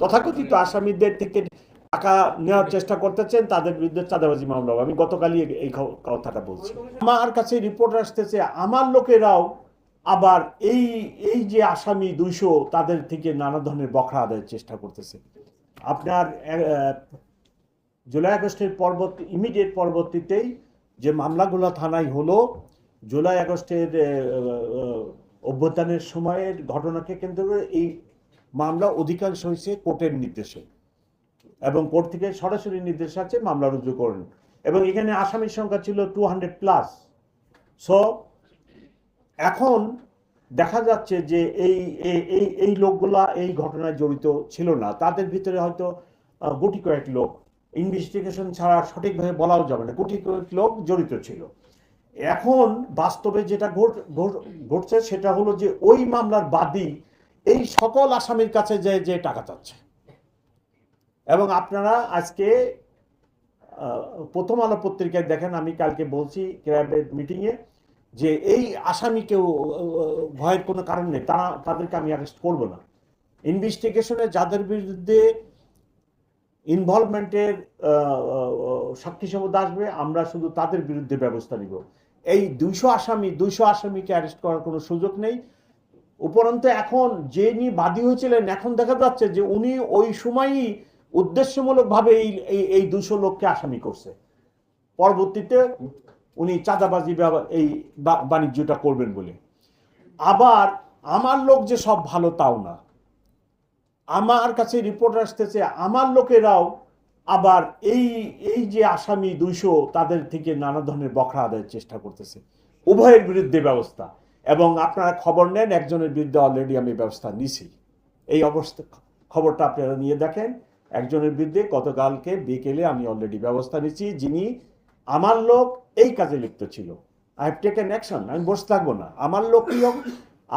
তথাকথিত আসামিদের থেকে টাকা নেওয়ার চেষ্টা করতেছেন তাদের বিরুদ্ধে চাঁদাবাজি মামলা আমি গতকালই এই- কথাটা বলছি। আমার কাছে রিপোর্ট আসতেছে আমার লোকেরাও আবার এই এই যে আসামি দুইশো তাদের থেকে নানা ধরনের বখরা আদায়ের চেষ্টা করতেছে। আপনার জুলাই আগস্টের পরবর্তী ইমিডিয়েট পরবর্তীতেই যে মামলাগুলো থানায় হলো জুলাই আগস্টের অভ্যুত্থানের সময়ের ঘটনাকে কেন্দ্র করে এই মামলা অধিকাংশ হয়েছে কোর্টের নির্দেশে। এবং কোর্ট থেকে সরাসরি নির্দেশ আছে মামলা রুজু করেন। এবং এখানে আসামির সংখ্যা ছিল টু হান্ড্রেড প্লাস সো এখন দেখা যাচ্ছে যে এই, এই- এই লোকগুলা এই ঘটনায় জড়িত ছিল না। তাদের ভিতরে হয়তো গুটি কয়েক লোক। ইনভেস্টিগেশন ছাড়া সঠিকভাবে বলাও যাবে না। গুটি কয়েক লোক জড়িত ছিল। এখন বাস্তবে যেটা ঘট- ঘট- ঘটছে সেটা হলো যে ওই মামলার বাদী এই সকল আসামির কাছে যে যে টাকা চাচ্ছে। এবং আপনারা আজকে প্রথম আলো পত্রিকায় দেখেন, আমি কালকে বলছি ক্যাবিনেট মিটিংয়ে যে এই আসামিকেও ভয়ের কোনো কারণ নেই, তারা, তাদেরকে আমি অ্যারেস্ট করব না। ইনভেস্টিগেশনে যাদের বিরুদ্ধে ইনভলভমেন্টের সাক্ষী সবুজ আসবে, আমরা শুধু তাদের বিরুদ্ধে ব্যবস্থা নিব। এই দুইশো আসামি, দুইশো আসামিকে অ্যারেস্ট করার কোনো সুযোগ নেই। উপরন্তু এখন যে নিয়ে বাদী হয়েছিলেন, এখন দেখা যাচ্ছে যে উনি ওই সময়ই উদ্দেশ্যমূলকভাবে এই এই দুশো লোককে আসামি করছে। পরবর্তীতে উনি চাঁদাবাজি এই বাণিজ্যটা করবেন বলে। আবার আমার লোক যে সব ভালো তাও না। আমার কাছে রিপোর্ট আসতেছে, আমার লোকেরাও আবার এই এই যে আসামি দুইশো, তাদের থেকে নানা ধরনের বখরা আদায়ের চেষ্টা করতেছে। উভয়ের বিরুদ্ধে ব্যবস্থা। এবং আপনারা খবর নেন, একজনের বিরুদ্ধে অলরেডি আমি ব্যবস্থা নিছি। এই অবস্থা, খবরটা আপনারা নিয়ে দেখেন। একজনের বিরুদ্ধে গতকালকে বিকেলে আমি অলরেডি ব্যবস্থা নিচ্ছি যিনি আমার লোক এই কাজে লিপ্ত ছিল। আই হ্যাভ টেকেন অ্যাকশন আমি বসে থাকব না। আমার লোকই হোক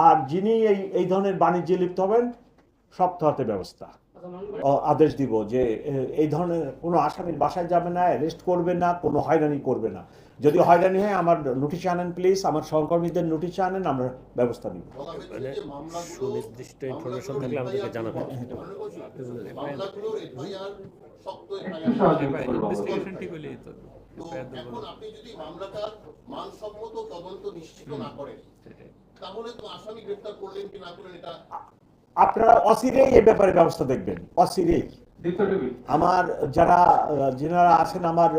আর যিনি এই এই ধরনের বাণিজ্যে লিপ্ত হবেন শক্ত হাতে ব্যবস্থা। আদেশ দিব যে এই ধরনের কোনো আসামির বাসায় যাবে না অ্যারেস্ট করবে না কোনো হয়রানি করবে না। যদি হয়রানি হয় আমার নোটিশ আনেন প্লিজ। আমার সহকর্মীদের নোটিশ আনেন আমরা ব্যবস্থা নিব। মানে সুনির্দিষ্ট ইনফরমেশন থাকলে আমাদেরকে জানাবেন। মামলাগুলোর এফআইআর শক্ত ইনভেস্টিগেশন ঠিক হলেই তো তো এখন আপনি যদি মামলাটার মানসম্মত তদন্ত নিশ্চিত না করেন তাহলে তো আসামি গ্রেফতার করলেন কি না করলেন এটা আপনারা অচিরেই এ ব্যাপারে ব্যবস্থা দেখবেন অচিরেই। আমার যারা যারা আছেন আমার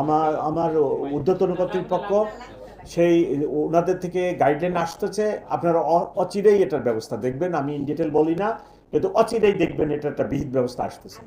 আমার আমার উদ্যতন কর্তৃপক্ষ সেই ওনাদের থেকে গাইডলাইন আসতেছে আপনারা অচিরেই এটার ব্যবস্থা দেখবেন আমি ইন ডিটেল বলি না কিন্তু অচিরেই দেখবেন এটা একটা বিহিত ব্যবস্থা আসতেছে।